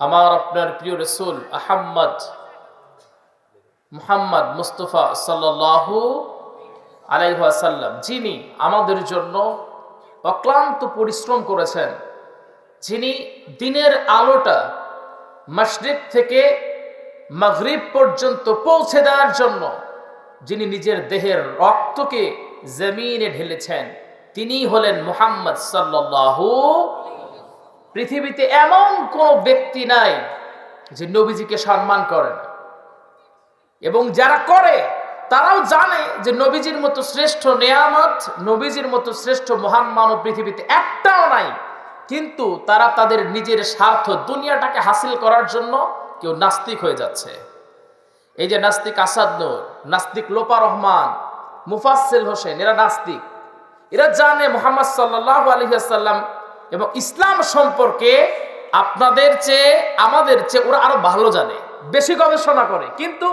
আমার আপনার প্রিয় রসুল আহাম্মদ মুহাম্মদ মুস্তফা সাল্লাল্লাহু আলাইহাসাল্লাম যিনি আমাদের জন্য অক্লান্ত পরিশ্রম করেছেন, যিনি দিনের আলোটা মশরিক থেকে মাগরিব পর্যন্ত পৌঁছে দেওয়ার জন্য যিনি নিজের দেহের রক্তকে জমিনে ঢেলেছেন তিনি হলেন মুহাম্মদ সাল্লাল্লাহু পৃথিবীতে এমন কোন ব্যক্তি নাই যে নবীজিকে সম্মান করে না। এবং যারা করে, তারাও জানে যে নবীজির মতো শ্রেষ্ঠ নেয়ামত, নবীজির মতো শ্রেষ্ঠ মহান মানব পৃথিবীতে একটাও নাই। কিন্তু তারা তাদের নিজের স্বার্থ দুনিয়াটাকে হাসিল করার জন্য কেউ নাস্তিক হয়ে যাচ্ছে। এই যে নাস্তিক আসাদ নূর, নাস্তিক লোপা রহমান মুফাসেল হোসেন, এরা নাস্তিক। এরা জানে মোহাম্মদ সাল্লাহ আলহিহাসাল্লাম এবং ইসলাম সম্পর্কে আপনাদের চেয়ে, আমাদের চেয়ে ওরা আরও ভালো জানে, বেশি গবেষণা করে। কিন্তু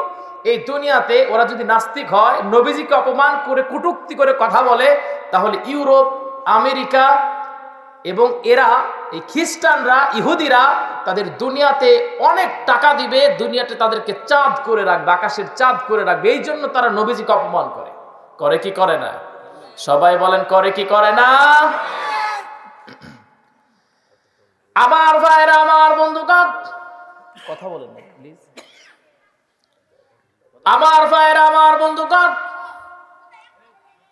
এই দুনিয়াতে ওরা যদি নাস্তিক হয়, নবীজিকে অপমান করে, কুটুক্তি করে কথা বলে, তাহলে ইউরোপ, আমেরিকা এবং এরা, এই খ্রিস্টানরা, ইহুদিরা তাদের দুনিয়াতে অনেক টাকা দিবে, দুনিয়াতে তাদেরকে চাঁদ করে রাখবে, আকাশের চাঁদ করে রাখবে, এই জন্য তারা নবীজিকে অপমান করে। করে কি করে না? সবাই বলেন, করে কি করে না? আমার ভাইরা আমার বন্ধুগণ কথা বলেন না প্লিজ আমার ভাইরা আমার বন্ধুগণ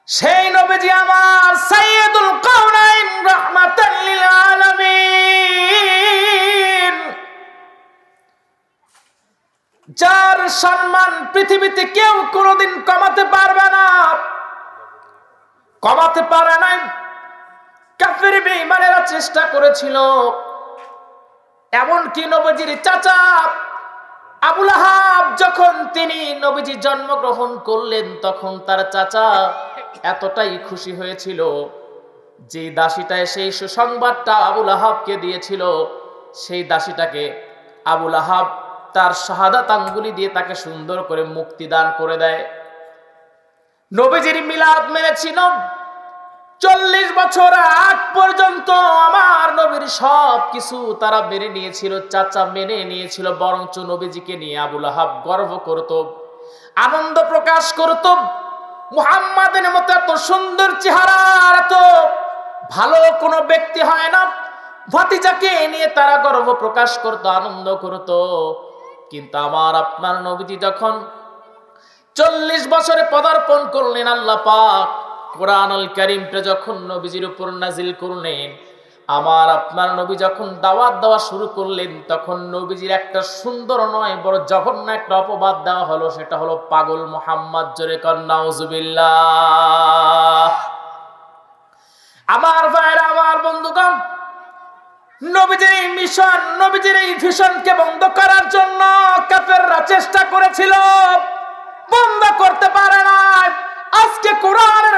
সেই নবীজি আমার সাইয়্যিদুল কাউনাইন রাহমাতাল লিল আলামিন। যার সম্মান পৃথিবীতে কেউ কোনোদিন কমাতে পারবে না। কমাতে পারে নাই। কাফের বেঈমানেরা চেষ্টা করেছিল। এমনকি নবীজির চাচা আবুল আহাব যখন তিনি নবীজি জন্মগ্রহণ করলেন, তখন তার চাচা এতটাই খুশি হয়েছিল যে দাসীটায় সেই সুসংবাদটা আবুল আহাবকে দিয়েছিল। সেই দাসীটাকে আবুল আহাব তার শাহাদাত আঙ্গুলি দিয়ে তাকে সুন্দর করে মুক্তি দান করে দেয়। নবীজির মিলাদ মেরেছিল চল্লিশ বছর আগ পর্যন্ত আমার নবীর সব কিছু তারা মেনে নিয়েছিল, চাচা মেনে নিয়েছিল, বরঞ্চ নবীজিকে নিয়ে আবুল আহাব গর্ব করত, আনন্দ প্রকাশ করত। মুহাম্মাদের মতো এত সুন্দর চেহারা এত ভালো কোনো ব্যক্তি হয় না। ভাতিজাকে নিয়ে তারা গর্ব প্রকাশ করত, আনন্দ করত। কিন্তু আমার, আপনার নবীজি যখন চল্লিশ বছরে পদার্পণ করলেন আল্লাহ পাক কোরআনুল করিমটা যখন নবীজির উপর নাজিল করলেন, আমার, আপনার নবী যখন দাওয়াত দেওয়া শুরু করলেন, তখন নবীজির একটা সুন্দর নয়, বড় জঘন্য একটা অপবাদ দেওয়া হলো, সেটা হলো পাগল মোহাম্মদ, জোরে কন্নাউজুবিল্লাহ আমার ভাইরা আমার বন্ধুগণ, নবীজির এই মিশন, নবীজির এই ভিশনকে বন্ধ করার জন্য কাফেররা চেষ্টা করেছিল বন্ধ করতে পারে না আজকে কোরআনের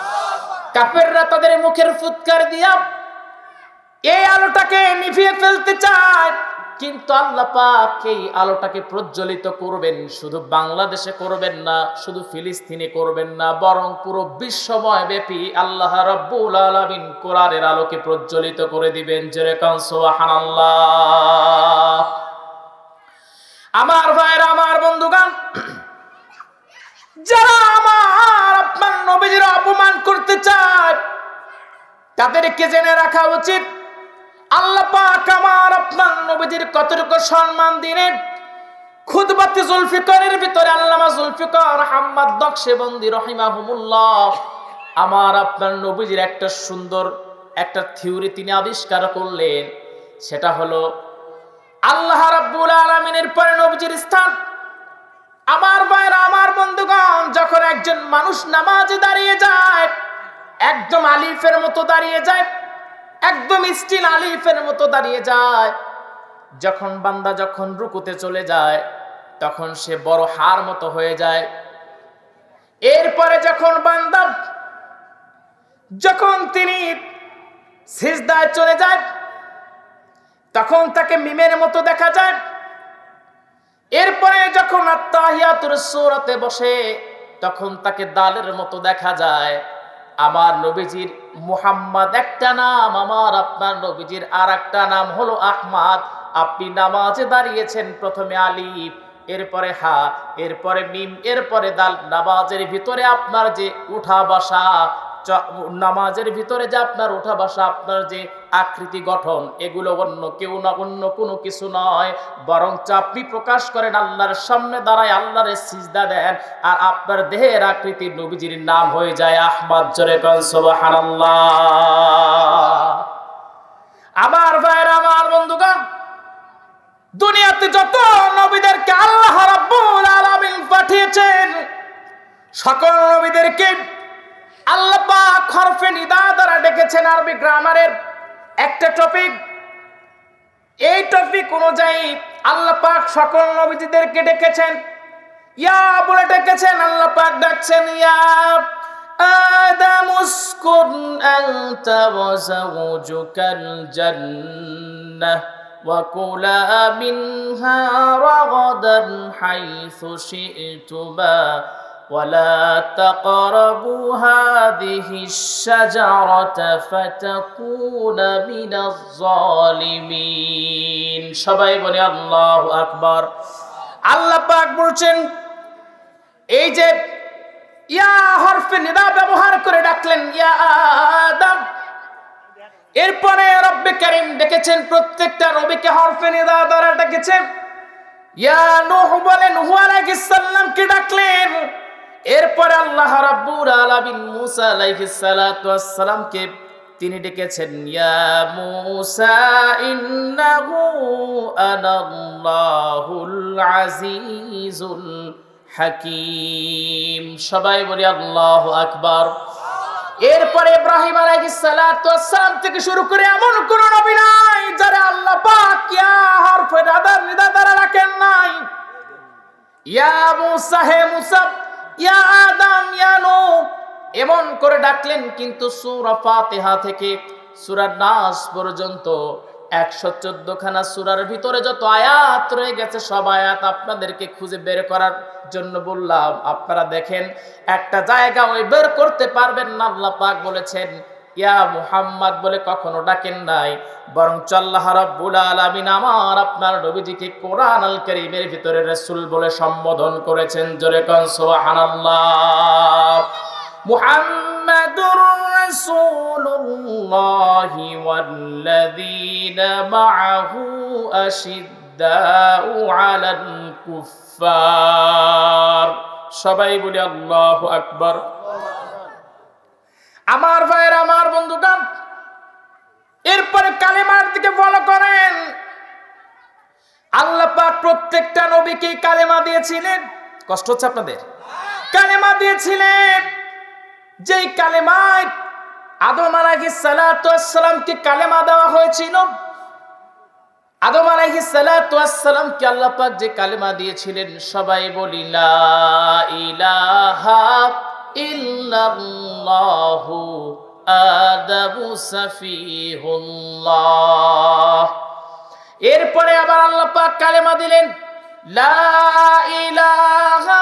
কাফেররা তাদের মুখের ফুৎকার দিয়া এই আলোটাকে নিভিয়ে ফেলতে চায়। কিন্তু আল্লাহ পাক এই আলোটাকে প্রজ্বলিত করবেন, শুধু বাংলাদেশে করবেন না, শুধু ফিলিস্তিনে করবেন না, বরং পুরো বিশ্বময় ব্যাপী আল্লাহ রব্বুল আলামিন কোরআনের আলোকে প্রজ্বলিত করে দিবেন। যেরকম সুবহানাল্লাহ। আমার ভাইরা আমার বন্ধুগণ, যারা তাদেরকে জেনে রাখা উচিত। আল্লাহ পাক আমার আপনার নবীজির কতটুকু সম্মান দিলেন। খুদবাতি জুলফিকারের ভিতরে আল্লামা জুলফিকার হাম্মাদ নকশেবন্দি রহিমাহুমুল্লাহ আমার আপনার নবীজির একটা সুন্দর একটা থিওরি তিনি আবিষ্কার করলেন। সেটা হলো, আল্লাহ রাব্বুল আলামিনের পরে নবীজির স্থান। আমার ভাইরা, আমার বন্ধুগণ, যখন একজন মানুষ নামাজে দাঁড়িয়ে যায় একদম আলিফের মতো দাঁড়িয়ে যায়, একদম স্টিল আলিফের মতো দাঁড়িয়ে যায়। যখন বান্দা যখন রুকুতে চলে যায়, তখন সে বড় হার মতো হয়ে যায়। এরপরে যখন বান্দা, যখন তিনি সিজদায় চলে যায়, তখন তাকে মিমের মতো দেখা যায়। এরপরে যখন আত্মাহিয়াতুর সূরাতে বসে, তখন তাকে দালের মতো দেখা যায়। আমার নবীজির মুহাম্মদ একটা নাম, আমার আপনার নবীজির আর একটা নাম হলো আহমাদ। আপনি নামাজে দাঁড়িয়েছেন প্রথমে আলিফ এরপরে হা, এরপরে মিম, এরপরে দাল। নামাজের ভিতরে আপনার যে উঠা বসা নামাজের ভিতরে যে আপনার উঠা বসা, আপনার যে আকৃতি গঠন, এগুলো অন্য কেউ না, অন্য কোনো কিছু নয়। বরং আপনি প্রকাশ করেন আল্লাহর সামনে দাঁড়ায়, আল্লাহর সিজদা দেন, আর আপনার দেহের আকৃতি নবীজির নাম হয়ে যায় আহমদ। জরে আমার ভাইয়ের, আমার বন্ধুগণ, দুনিয়াতে যত নবীদেরকে আল্লাহ রাব্বুল আলামিন পাঠিয়েছেন, সকল নবীদেরকে আল্লাহ পাক হরফে নিদা দ্বারা ডেকেছেন আরবি গ্রামারের একটা টপিক এই টপিক অনুযায়ী আল্লাহ পাক সকল নবীদেরকে ডেকেছেন ইয়া বলে ডেকেছেন আল্লাহ পাক ডাকছেন ইয়া آدم اسكن أنت وزوجك الجنة وكلا منها رغدا حيث شئتما ولا تقربوا هذه الشجرة فتكون من الظالمين সবাই বলে আল্লাহু আকবার আল্লাহ পাক বলছেন এই যে ইয়া হরফে নিদা ব্যবহার করে ডাকলেন ইয়া আদম এরপরে রব্বে করিম ডেকেছেন প্রত্যেকটা নবীকে হরফে নিদা দ্বারা ডেকেছেন ইয়া নূহ বলে নূহ আলাইহিস সালামকে ডাকলেন এরপরে আল্লাহ রাব্বুল আলামিন মূসা আলাইহিস সালাতু ওয়াস তিনি ডেকেছেন, ইয়া মূসা ইন্নাহু আনাল্লাহুল আজিজুল হাকিম। সবাই বলি, আল্লাহু আকবার। এরপরে ইব্রাহিম আলাইহিস সালাতু ওয়াস সালাম থেকে শুরু করে এমন কোন নবী নাই যারা আল্লাহ পাক ইয়া হরফে দাদার নিদা দ্বারা রাখেন নাই। ইয়া মুসা, হে মুসা ইয়া আদম, ইয়া এমন করে ডাকলেন কিন্তু সূরা ফাতিহা থেকে, সূরা নাস পর্যন্ত একশো চোদ্দ খানা সুরার ভিতরে যত আয়াত রয়ে গেছে, সব আয়াত আপনাদেরকে খুঁজে বের করার জন্য বললাম। আপনারা দেখেন, একটা জায়গা ওই বের করতে পারবেন না, আল্লাহ পাক বলেছেন ইয়া মুহাম্মদ বলে কখনো ডাকেন নাই। বরং আল্লাহ রাব্বুল আলামিন আমার, আপনার নবীজিকে কোরআন আল কারীমের ভিতরে রাসূল বলে সম্বোধন করেছেন। জোরে কোন, সুবহানাল্লাহ। মুহাম্মাদুর রাসূলুল্লাহি ওয়াল্লাযীনা মা'আহু আশিদ্দাউ আলাল কুফফার। সবাই বলি আল্লাহু আকবার। আমার ভাইয়ের, আমার বন্ধুগণ, এরপরে কালেমার দিকে ফলো করেন। আল্লাহ পাক প্রত্যেকটা নবীকে কালেমা দিয়েছিলেন। কষ্ট হচ্ছে আপনাদের? কালেমা দিয়েছিলেন। যেই কালেমায় আদম আলাইহিস সালাতু সালামকে কালেমা দেওয়া হয়েছিল, আদম আলাইহিস সালাতু সালামকে আল্লাহ পাক যে কালেমা দিয়েছিলেন, সবাই বলি, লা ইলাহা ইল্লাল্লাহু। আদাবু সাফিহুল্লাহ। এরপরে আবার আল্লাহ পাক কালেমা দিলেন, লা ইলাহা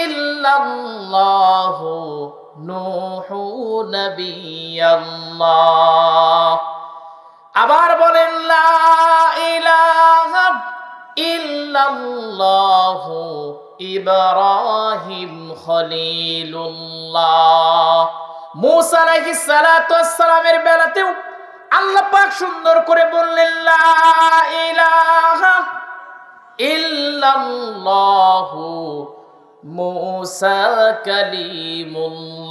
ইল্লাল্লাহু নূহু নবিয়াল্লাহ। আবার বলেন, লা ইলাহা ইল্লাল্লাহু ইব্রাহিম খলিলুল্লাহ। মুসা আলাইহিস সালাতু সালামের বেলাতেও আল্লাহ পাক সুন্দর করে বললেন, লা ইলাহা ইল্লাল্লাহু মুসা কালিমুল্লাহ।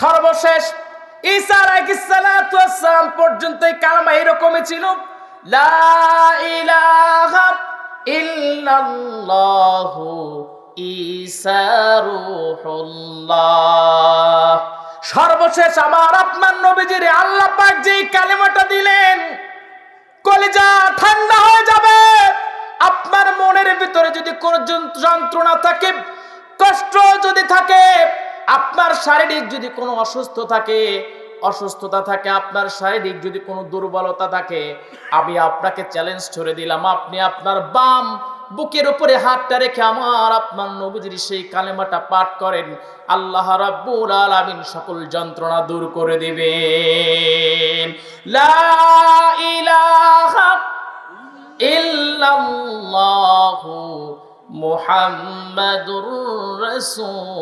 সর্বশেষ ঈসা আলাইহিস সালাতু পর্যন্ত কালমা এরকমই ছিল, লা ইলাহা ইল্লাল্লাহু ঈসা রূহুল্লাহ। সর্বশেষ আমার আপনার নবীজির আল্লাহ পাক যে কালেমাটা দিলেন, কলিজা ঠান্ডা হয়ে যাবে। আপনার মনের ভিতরে যদি কোনো যন্ত্র- যন্ত্রণা থাকে, কষ্ট যদি থাকে, আপনার শারীরিক যদি কোনো অসুস্থ থাকে অসুস্থতা থাকে, আপনার শারীরিক যদি কোনো দুর্বলতা থাকে, আমি আপনাকে চ্যালেঞ্জ ছড়ে দিলাম। আপনি আপনার বাম বুকের উপরে হাতটা রেখে আমার, আপনার নবীজির সেই কালেমাটা পাঠ করেন। আল্লাহ রাব্বুল আলামিন সকল যন্ত্রণা দূর করে দিবেন। লা ইলাহা ইল্লাল্লাহু মুহাম্মাদুর রাসূলুল্লাহ।